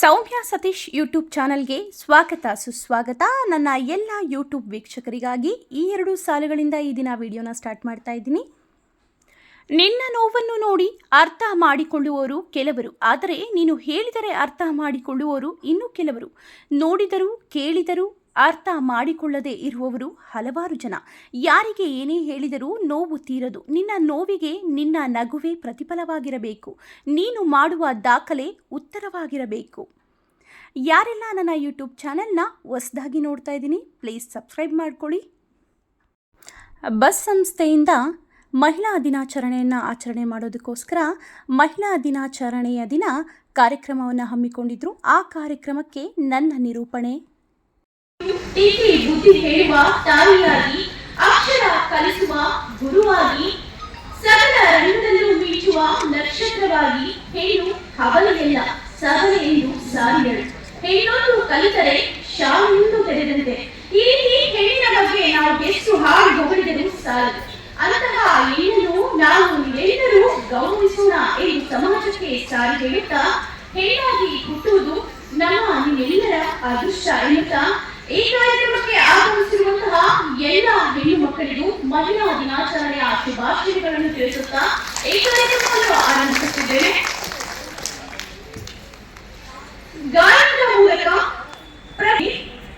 ಸೌಮ್ಯ Satish YouTube ಚಾನಲ್ಗೆ ಸ್ವಾಗತ, ಸುಸ್ವಾಗತ. ನನ್ನ ಎಲ್ಲ ಯೂಟ್ಯೂಬ್ ವೀಕ್ಷಕರಿಗಾಗಿ ಈ ಎರಡು ಸಾಲುಗಳಿಂದ ಈ ದಿನ ವಿಡಿಯೋನ ಸ್ಟಾರ್ಟ್ ಮಾಡ್ತಾ ಇದ್ದೀನಿ. ನಿನ್ನ ನೋವನ್ನು ನೋಡಿ ಅರ್ಥ ಮಾಡಿಕೊಳ್ಳುವವರು ಕೆಲವರು. ಆದರೆ ನೀನು ಹೇಳಿದರೆ ಅರ್ಥ ಮಾಡಿಕೊಳ್ಳುವವರು ಇನ್ನೂ ಕೆಲವರು. ನೋಡಿದರೂ, ಕೇಳಿದರೂ ಅರ್ಥ ಮಾಡಿಕೊಳ್ಳದೆ ಇರುವವರು ಹಲವಾರು ಜನ. ಯಾರಿಗೆ ಏನೇ ಹೇಳಿದರೂ ನೋವು ತೀರದು. ನಿನ್ನ ನೋವಿಗೆ ನಿನ್ನ ನಗುವೆ ಪ್ರತಿಫಲವಾಗಿರಬೇಕು. ನೀನು ಮಾಡುವ ದಾಖಲೆ ಉತ್ತರವಾಗಿರಬೇಕು. ಯಾರೆಲ್ಲ ನನ್ನ ಯೂಟ್ಯೂಬ್ ಚಾನೆಲ್ನ ಹೊಸದಾಗಿ ನೋಡ್ತಾ ಇದ್ದೀನಿ, ಪ್ಲೀಸ್ ಸಬ್ಸ್ಕ್ರೈಬ್ ಮಾಡ್ಕೊಳ್ಳಿ. ಬಸ್ ಸಂಸ್ಥೆಯಿಂದ ಮಹಿಳಾ ದಿನಾಚರಣೆಯನ್ನು ಆಚರಣೆ ಮಾಡೋದಕ್ಕೋಸ್ಕರ ಮಹಿಳಾ ದಿನಾಚರಣೆಯ ದಿನ ಕಾರ್ಯಕ್ರಮವನ್ನು ಹಮ್ಮಿಕೊಂಡಿದ್ರು. ಆ ಕಾರ್ಯಕ್ರಮಕ್ಕೆ ನನ್ನ ನಿರೂಪಣೆ ತಿದ್ದಿ ಬುದ್ಧಿ ಹೇಳುವ ತಾಯಿಯಾಗಿ, ಅಕ್ಷರ ಕಲಿಸುವ ಗುರುವಾಗಿ, ಸಕಲ ರಂಗದಲ್ಲೂ ಮೀಚುವ ನಕ್ಷತ್ರವಾಗಿ ಹೇಳು ಹವಲೆಯಲ್ಲ ಸಬಲೆ ಎಂದು ಸಾರಿದಳು. ಹೆಣ್ಣೊಂದು ಕಲಿತರೆ ಶಾಲೆಯೊಂದು ತೆರೆದಂತೆ. ಈ ರೀತಿ ಹೆಣ್ಣಿನ ಬಗ್ಗೆ ನಾವು ಎಷ್ಟು ಹಾಡು ಹೊಗಳಿದರೂ ಸಾಲದು ಅಂತಹ ಹೆಣ್ಣನ್ನು ನಾವು ಎಲ್ಲರೂ ಗೌರವಿಸೋಣ ಎಂದು ಸಮಾಜಕ್ಕೆ ಸಾರಿ ಹೇಳುತ್ತಾ, ಹೆಣ್ಣಾಗಿ ಹುಟ್ಟುವುದು ನಮ್ಮ ನಿಮ್ಮೆಲ್ಲರ ಅದೃಷ್ಟ ಎನ್ನುತ್ತಾ ಈ ಕಾರ್ಯಕ್ರಮಕ್ಕೆ ಆಗಮಿಸಿರುವಂತಹ ಎಲ್ಲ ಹೆಣ್ಣು ಮಕ್ಕಳಿಗೂ ಮಹಿಳಾ ದಿನಾಚರಣೆಯ ಶುಭಾಶಯಗಳನ್ನು ತಿಳಿಸುತ್ತಾ ಈ ಕಾರ್ಯಕ್ರಮವನ್ನು ಆರಂಭಿಸುತ್ತಿದ್ದೇನೆ. ಗಾಯನದ ಮೂಲಕ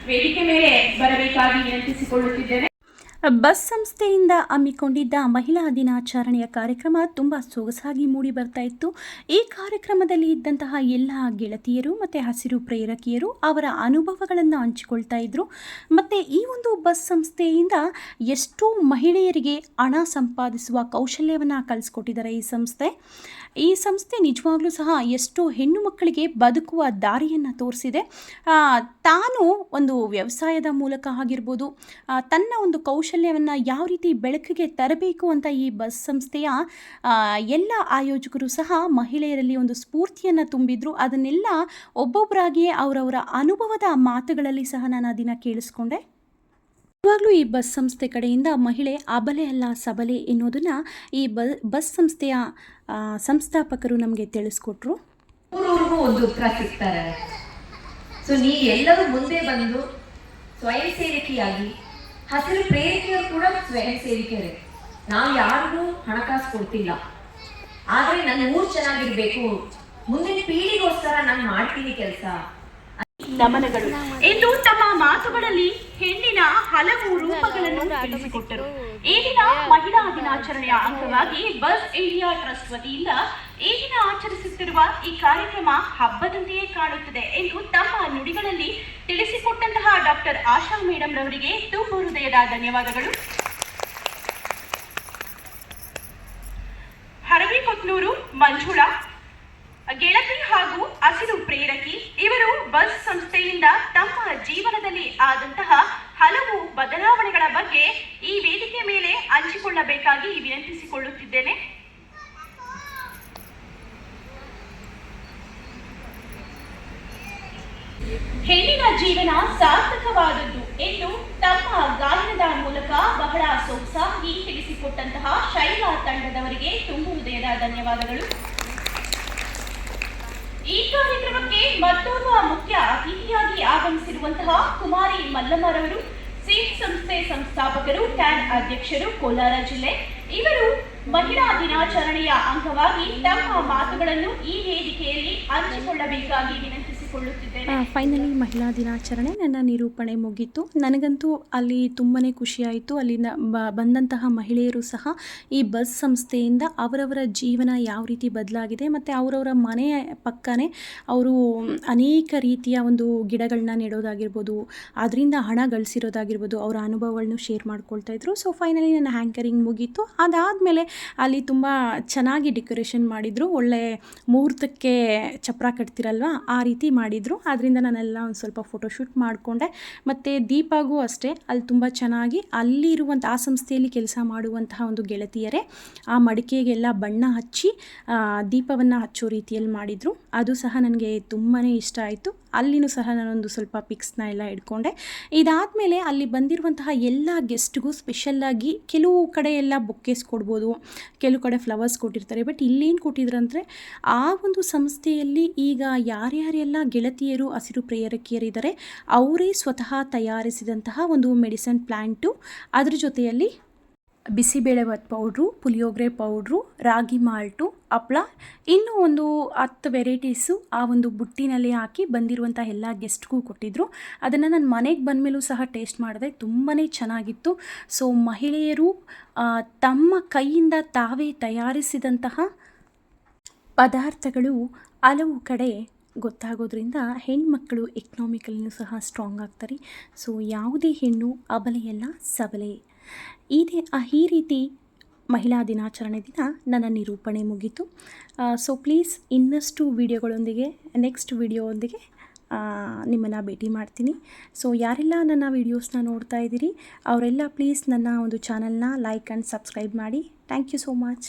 ವೇದಿಕೆ ಮೇಲೆ ಬರಬೇಕಾಗಿ ವಿನಂತಿಸಿಕೊಳ್ಳುತ್ತಿದ್ದೇನೆ. ಬಸ್ ಸಂಸ್ಥೆಯಿಂದ ಹಮ್ಮಿಕೊಂಡಿದ್ದ ಮಹಿಳಾ ದಿನಾಚರಣೆಯ ಕಾರ್ಯಕ್ರಮ ತುಂಬ ಸೊಗಸಾಗಿ ಮೂಡಿ ಬರ್ತಾ ಇತ್ತು. ಈ ಕಾರ್ಯಕ್ರಮದಲ್ಲಿ ಇದ್ದಂತಹ ಎಲ್ಲ ಗೆಳತಿಯರು ಮತ್ತು ಹಸಿರು ಪ್ರೇರಕಿಯರು ಅವರ ಅನುಭವಗಳನ್ನು ಹಂಚಿಕೊಳ್ತಾ ಇದ್ರು. ಮತ್ತು ಈ ಒಂದು ಬಸ್ ಸಂಸ್ಥೆಯಿಂದ ಎಷ್ಟೋ ಮಹಿಳೆಯರಿಗೆ ಹಣ ಸಂಪಾದಿಸುವ ಕೌಶಲ್ಯವನ್ನು ಕಲಿಸ್ಕೊಟ್ಟಿದ್ದಾರೆ ಈ ಸಂಸ್ಥೆ. ಈ ಸಂಸ್ಥೆ ನಿಜವಾಗ್ಲೂ ಸಹ ಎಷ್ಟೋ ಹೆಣ್ಣು ಮಕ್ಕಳಿಗೆ ಬದುಕುವ ದಾರಿಯನ್ನು ತೋರಿಸಿದೆ. ತಾನು ಒಂದು ವ್ಯವಸಾಯದ ಮೂಲಕ ಆಗಿರ್ಬೋದು ತನ್ನ ಒಂದು ಕೌಶಲ್ಯವನ್ನು ಯಾವ ರೀತಿ ಬೆಳಕಿಗೆ ತರಬೇಕು ಅಂತ ಈ ಬಸ್ ಸಂಸ್ಥೆಯ ಎಲ್ಲ ಆಯೋಜಕರು ಸಹ ಮಹಿಳೆಯರಲ್ಲಿ ಒಂದು ಸ್ಫೂರ್ತಿಯನ್ನು ತುಂಬಿದ್ರು. ಅದನ್ನೆಲ್ಲ ಒಬ್ಬೊಬ್ಬರಾಗಿಯೇ ಅವರವರ ಅನುಭವದ ಮಾತುಗಳಲ್ಲಿ ಸಹ ನಾನು ಅದನ್ನು ಕೇಳಿಸ್ಕೊಂಡೆ. ಇವಾಗಲೂ ಈ ಬಸ್ ಸಂಸ್ಥೆ ಕಡೆಯಿಂದ ಮಹಿಳೆ ಅಬಲೆ ಅಲ್ಲ ಸಬಲೆ ಎನ್ನುವುದನ್ನು ಈ ಬಸ್ ಸಂಸ್ಥೆಯ ಸಂಸ್ಥಾಪಕರು ನಮಗೆ ತಿಳಿಸ್ಕೊಟ್ರು. ಒಂದು ಉತ್ತರ ಸಿಗ್ತಾರೆ. ಸೊ ಎಲ್ಲರೂ ಮುಂದೆ ಬಂದು ಸ್ವಯಂ ಸೇವಕಿಯಾಗಿ ಹಸಿರು ಪ್ರೇರಿಕೆಯರು ಕೂಡ ಸ್ವಯಂ ಸೇವಿಕೆಯರೇ. ನಾವು ಯಾರಿಗೂ ಹಣಕಾಸು ಕೊಡ್ತಿಲ್ಲ. ಆದರೆ ನನ್ನ ಊರು ಚೆನ್ನಾಗಿರ್ಬೇಕು. ಮುಂದಿನ ಪೀಳಿಗೋಸ್ಕರ ನಾನು ಮಾಡ್ತೀನಿ ಕೆಲಸ. ನಮನಗಳು. ಎಂದು ತಮ್ಮ ಮಾತುಗಳಲ್ಲಿ ಹೆಣ್ಣಿನ ಹಲವು ರೂಪಗಳನ್ನು ತಿಳಿಸಿಕೊಟ್ಟರು. ಈ ದಿನ ಮಹಿಳಾ ದಿನಾಚರಣೆಯ ಅಂಗವಾಗಿ ಬಸ್ ಇಂಡಿಯಾ ಟ್ರಸ್ಟ್ ವತಿಯಿಂದ ಈ ಆಚರಿಸುತ್ತಿರುವ ಈ ಕಾರ್ಯಕ್ರಮ ಹಬ್ಬದಂತೆಯೇ ಕಾಣುತ್ತದೆ ಎಂದು ತಮ್ಮ ನುಡಿಗಳಲ್ಲಿ ತಿಳಿಸಿಕೊಟ್ಟಂತಹ ಡಾಕ್ಟರ್ ಆಶಾ ಮೇಡಮ್ ರವರಿಗೆ ತುಂಬ ಹೃದಯದ ಧನ್ಯವಾದಗಳು. ಹರವಿಕೊತ್ನೂರು, ಮಂಜುಳಾ ಗೆಳತಿ ಹಾಗೂ ಹಸಿರು ಪ್ರೇರಕಿ, ಇವರು ಬಸ್ ಸಂಸ್ಥೆಯಿಂದ ತಮ್ಮ ಜೀವನದಲ್ಲಿ ಆದಂತಹ ಹಲವು ಬದಲಾವಣೆಗಳ ಬಗ್ಗೆ ಈ ವೇದಿಕೆ ಮೇಲೆ ಹಂಚಿಕೊಳ್ಳಬೇಕಾಗಿ ವಿನಂತಿಸಿಕೊಳ್ಳುತ್ತಿದ್ದೇನೆ. ಹೆಣ್ಣಿನ ಜೀವನ ಸಾರ್ಥಕವಾದದ್ದು ಎಂದು ತಮ್ಮ ಗಾಯನದ ಮೂಲಕ ಬಹಳ ಸೊಗಸಾಗಿ ತಿಳಿಸಿಕೊಟ್ಟಂತಹ ಶೈಲಾ ತಂಡದವರಿಗೆ ತುಂಬು ಹೃದಯದ ಧನ್ಯವಾದಗಳು ಈ ಕಾರ್ಯಕ್ರಮಕ್ಕೆ ಮತ್ತೋರ್ವ ಮುಖ್ಯ ಅತಿಥಿಯಾಗಿ ಆಗಮಿಸಿರುವಂತಹ ಕುಮಾರಿ ಮಲ್ಲಮ್ಮರವರು ಸೀಟ್ ಸಂಸ್ಥೆ ಸಂಸ್ಥಾಪಕರು, ಟ್ಯಾನ್ ಅಧ್ಯಕ್ಷರು, ಕೋಲಾರ ಜಿಲ್ಲೆ. ಇವರು ಮಹಿಳಾ ದಿನಾಚರಣೆಯ ಅಂಗವಾಗಿ ತಮ್ಮ ಮಾತುಗಳನ್ನು ಈ ವೇದಿಕೆಯಲ್ಲಿ ಹಂಚಿಕೊಳ್ಳಬೇಕಾಗಿ ವಿನಂತಿಸಿಕೊಳ್ಳುತ್ತಿದ್ದೇನೆ ಫೈನಲಿ ಮಹಿಳಾ ದಿನಾಚರಣೆ ನನ್ನ ನಿರೂಪಣೆ ಮುಗೀತು. ನನಗಂತೂ ಅಲ್ಲಿ ತುಂಬಾ ಖುಷಿಯಾಯಿತು. ಅಲ್ಲಿನ ಬಂದಂತಹ ಮಹಿಳೆಯರು ಸಹ ಈ ಬಸ್ ಸಂಸ್ಥೆಯಿಂದ ಅವರವರ ಜೀವನ ಯಾವ ರೀತಿ ಬದಲಾಗಿದೆ ಮತ್ತು ಅವರವರ ಮನೆಯ ಪಕ್ಕನೇ ಅವರು ಅನೇಕ ರೀತಿಯ ಒಂದು ಗಿಡಗಳನ್ನ ನೆಡೋದಾಗಿರ್ಬೋದು ಅದರಿಂದ ಹಣ ಗಳಿಸಿರೋದಾಗಿರ್ಬೋದು ಅವರ ಅನುಭವಗಳನ್ನು ಶೇರ್ ಮಾಡ್ಕೊಳ್ತಾ ಇದ್ರು. ಸೊ ಫೈನಲಿ ನನ್ನ ಹ್ಯಾಂಕರಿಂಗ್ ಮುಗೀತು. ಅದಾದಮೇಲೆ ಅಲ್ಲಿ ತುಂಬ ಚೆನ್ನಾಗಿ ಡೆಕೋರೇಷನ್ ಮಾಡಿದರು. ಒಳ್ಳೆ ಮುಹೂರ್ತಕ್ಕೆ ಚಪ್ರ ಕಟ್ತಿರಲ್ವ? ಆ ರೀತಿ ಮಾಡಿದರು. ಅದರಿಂದ ನಾನೆಲ್ಲ ಒಂದು ಸ್ವಲ್ಪ ಫೋಟೋಶೂಟ್ ಮಾಡಿಕೊಂಡೆ. ಮತ್ತು ದೀಪಾಗೂ ಅಷ್ಟೇ, ಅಲ್ಲಿ ತುಂಬ ಚೆನ್ನಾಗಿ ಅಲ್ಲಿರುವಂಥ ಆ ಸಂಸ್ಥೆಯಲ್ಲಿ ಕೆಲಸ ಮಾಡುವಂತಹ ಒಂದು ಗೆಳತಿಯರೇ, ಆ ಮಡಿಕೆಗೆಲ್ಲ ಬಣ್ಣ ಹಚ್ಚಿ ದೀಪವನ್ನು ಹಚ್ಚೋ ರೀತಿಯಲ್ಲಿ ಮಾಡಿದರು. ಅದು ಸಹ ನನಗೆ ತುಂಬಾ ಇಷ್ಟ ಆಯಿತು. ಅಲ್ಲಿನೂ ಸಹ ನಾನೊಂದು ಸ್ವಲ್ಪ ಪಿಕ್ಸ್ನ ಎಲ್ಲ ಇಟ್ಕೊಂಡೆ ಇದಾದಮೇಲೆ ಅಲ್ಲಿ ಬಂದಿರುವಂತಹ ಎಲ್ಲ ಗೆಸ್ಟ್ಗೂ ಸ್ಪೆಷಲ್ಲಾಗಿ ಕೆಲವು ಕಡೆ ಎಲ್ಲ ಬೊಕ್ಕೇಸ್ ಕೊಡ್ಬೋದು, ಕೆಲವು ಕಡೆ ಫ್ಲವರ್ಸ್ ಕೊಟ್ಟಿರ್ತಾರೆ. ಬಟ್ ಇಲ್ಲೇನು ಕೊಟ್ಟಿದ್ರಂದರೆ, ಆ ಒಂದು ಸಂಸ್ಥೆಯಲ್ಲಿ ಈಗ ಯಾರ್ಯಾರೆಲ್ಲ ಗೆಳತಿಯರು, ಹಸಿರು ಪ್ರೇರಕಿಯರಿದ್ದಾರೆ. ಅವರೇ ಸ್ವತಃ ತಯಾರಿಸಿದಂತಹ ಒಂದು ಮೆಡಿಸನ್ ಪ್ಲ್ಯಾಂಟು ಅದರ ಜೊತೆಯಲ್ಲಿ bisibelebath powder, puliyogare powder, ragi malt, ಹಪ್ಳ, ಇನ್ನೂ ಒಂದು ಹತ್ತು ವೆರೈಟೀಸು ಆ ಒಂದು ಬುಟ್ಟಿನಲ್ಲಿ ಹಾಕಿ ಬಂದಿರುವಂಥ ಎಲ್ಲ ಗೆಸ್ಟ್ಗೂ ಕೊಟ್ಟಿದ್ದರು ಅದನ್ನು ನಾನು ಮನೆಗೆ ಬಂದಮೇಲೂ ಸಹ ಟೇಸ್ಟ್ ಮಾಡಿದೆ. ತುಂಬಾ ಚೆನ್ನಾಗಿತ್ತು. ಸೊ, ಮಹಿಳೆಯರು ತಮ್ಮ ಕೈಯಿಂದ ತಾವೇ ತಯಾರಿಸಿದಂತಹ ಪದಾರ್ಥಗಳು ಹಲವು ಕಡೆ ಗೊತ್ತಾಗೋದ್ರಿಂದ ಹೆಣ್ಮಕ್ಕಳು ಎಕನಾಮಿಕಲಿನೂ ಸಹ ಸ್ಟ್ರಾಂಗ್ ಆಗ್ತಾರೆ. ಸೊ ಯಾವುದೇ ಹೆಣ್ಣು ಅಬಲೆಯಲ್ಲ ಸಬಲೆ. ಇದೆ ಈ ರೀತಿ ಮಹಿಳಾ ದಿನಾಚರಣೆ ದಿನ ನನ್ನ ನಿರೂಪಣೆ ಮುಗೀತು. ಸೊ ಪ್ಲೀಸ್ ಇನ್ನಷ್ಟು ವಿಡಿಯೋಗಳೊಂದಿಗೆ ನೆಕ್ಸ್ಟ್ ವಿಡಿಯೋದೊಂದಿಗೆ ನಿಮ್ಮನ್ನು ಭೇಟಿ ಮಾಡ್ತೀನಿ. ಸೊ ಯಾರೆಲ್ಲ ನನ್ನ ವೀಡಿಯೋಸ್ನ ನೋಡ್ತಾ ಇದ್ದೀರಿ, ಅವರೆಲ್ಲ ಪ್ಲೀಸ್ ನನ್ನ ಒಂದು ಚಾನಲ್ನ ಲೈಕ್ ಆ್ಯಂಡ್ ಸಬ್ಸ್ಕ್ರೈಬ್ ಮಾಡಿ. Thank you so much